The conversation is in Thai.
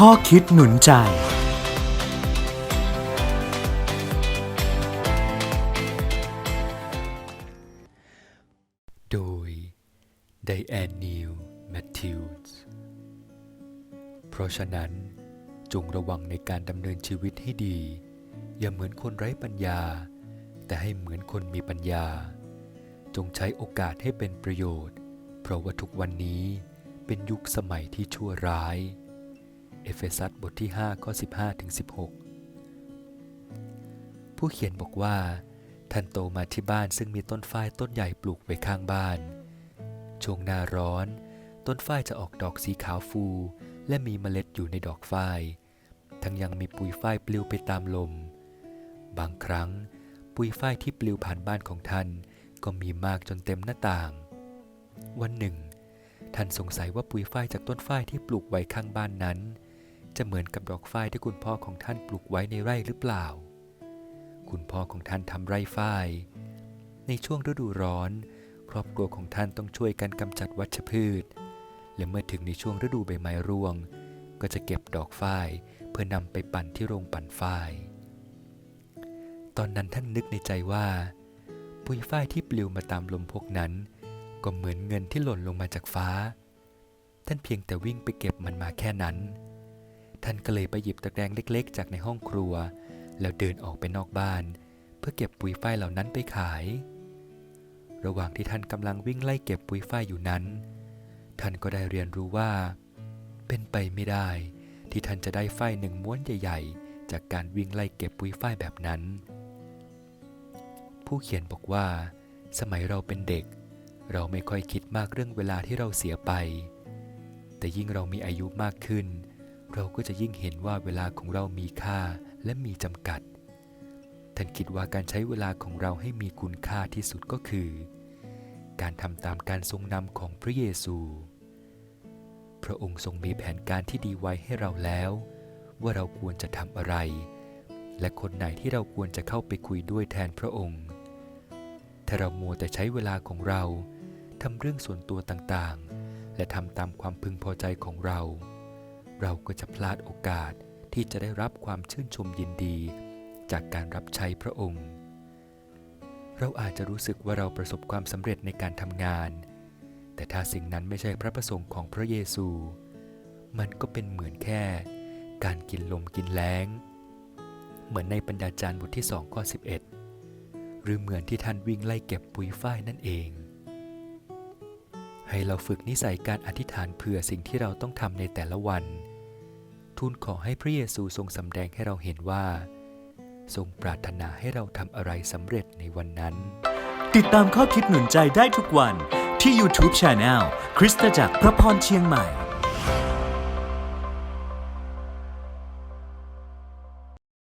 ข้อคิดหนุนใจ โดยไดแอนนิวแมทธิวส์เพราะฉะนั้นจงระวังในการดำเนินชีวิตให้ดี อย่าเหมือนคนไร้ปัญญา แต่ให้เหมือนคนมีปัญญา จงใช้โอกาสให้เป็นประโยชน์ เพราะว่าทุกวันนี้เป็นยุคสมัยที่ชั่วร้าย เอเฟซัสบทที่ 5 ข้อ 15ถึง16 ผู้เขียนบอกว่า ท่านโตมาที่บ้านซึ่งมีต้นฝ้ายต้นใหญ่ปลูกไว้ข้างบ้าน ช่วงหน้าร้อน ต้นฝ้ายจะออกดอกสีขาวฟู และมีเมล็ดอยู่ในดอกฝ้าย ทั้งยังมีปุยฝ้ายปลิวไปตามลม บางครั้ง ปุยฝ้ายที่ปลิวผ่านบ้านของท่านก็มีมากจนเต็มหน้าต่าง วันหนึ่ง ท่านสงสัยว่าปุยฝ้ายจากต้นฝ้ายที่ปลูกไว้ข้างบ้านนั้น จะเหมือนกับดอกฝ้ายที่คุณพ่อของท่านปลูกไว้ในไร่หรือเปล่า คุณพ่อของท่านทำไร่ฝ้าย ในช่วงฤดูร้อน ครอบครัวของท่านต้องช่วยกันกำจัดวัชพืช และเมื่อถึงในช่วงฤดูใบไม้ร่วง ก็จะเก็บดอกฝ้ายเพื่อนำไปปั่นที่โรงปั่นฝ้าย ตอนนั้นท่านนึกในใจว่าปุยฝ้ายที่ปลิวมาตามลมพวกนั้น ก็เหมือนเงินที่หล่นลงมาจากฟ้า ท่านเพียงแต่วิ่งไปเก็บมันมาแค่นั้น ท่านก็เลยไปหยิบตะแกรงเล็กๆ จากในห้องครัว แล้วเดินออกไปนอกบ้าน เพื่อเก็บปุ๋ยฝ้ายเหล่านั้นไปขาย ระหว่างที่ท่านกำลังวิ่งไล่เก็บปุ๋ยฝ้ายอยู่นั้น ท่านก็ได้เรียนรู้ว่า เป็นไปไม่ได้ ที่ท่านจะได้ฝ้ายหนึ่งม้วนใหญ่ ๆ จากการวิ่งไล่เก็บปุ๋ยฝ้ายแบบนั้น ผู้เขียนบอกว่า สมัยเราเป็นเด็ก เราไม่ค่อยคิดมากเรื่องเวลาที่เราเสียไป แต่ยิ่งเรามีอายุมากขึ้น เราก็จะยิ่งเห็นว่าเวลาของเรามีค่าและมีจำกัด ท่านคิดว่าการใช้เวลาของเราให้มีคุณค่าที่สุดก็คือ การทำตามการทรงนำของพระเยซู พระองค์ทรงมีแผนการที่ดีไว้ให้เราแล้ว ว่าเราควรจะทำอะไร และคนไหนที่เราควรจะเข้าไปคุยด้วยแทนพระองค์ ถ้าเรามัวแต่ใช้เวลาของเราทำเรื่องส่วนตัวต่างๆ และทำตามความพึงพอใจของเรา เราก็จะพลาดโอกาสที่จะได้รับความชื่นชมยินดี จากการรับใช้พระองค์ เราอาจจะรู้สึกว่าเราประสบความสำเร็จในการทำงาน แต่ถ้าสิ่งนั้นไม่ใช่พระประสงค์ของพระเยซู มันก็เป็นเหมือนแค่ การกินลมกินแล้ง เหมือนในปัญญาจารย์บทที่2ข้อ11 หรือเหมือนที่ท่านวิ่งไล่เก็บปุ๋ยฝ้ายนั่นเองให้เราฝึกนิสัยการอธิษฐานเผื่อสิ่งที่เราต้องทำในแต่ละวัน ทูลขอให้พระเยซูทรงสำแดงให้เราเห็นว่า ทรงปรารถนาให้เราทำอะไรสำเร็จในวันนั้น ติดตามข้อคิดหนุนใจได้ทุกวันที่ YouTube Channel คริสตจักรพระพรเชียงใหม่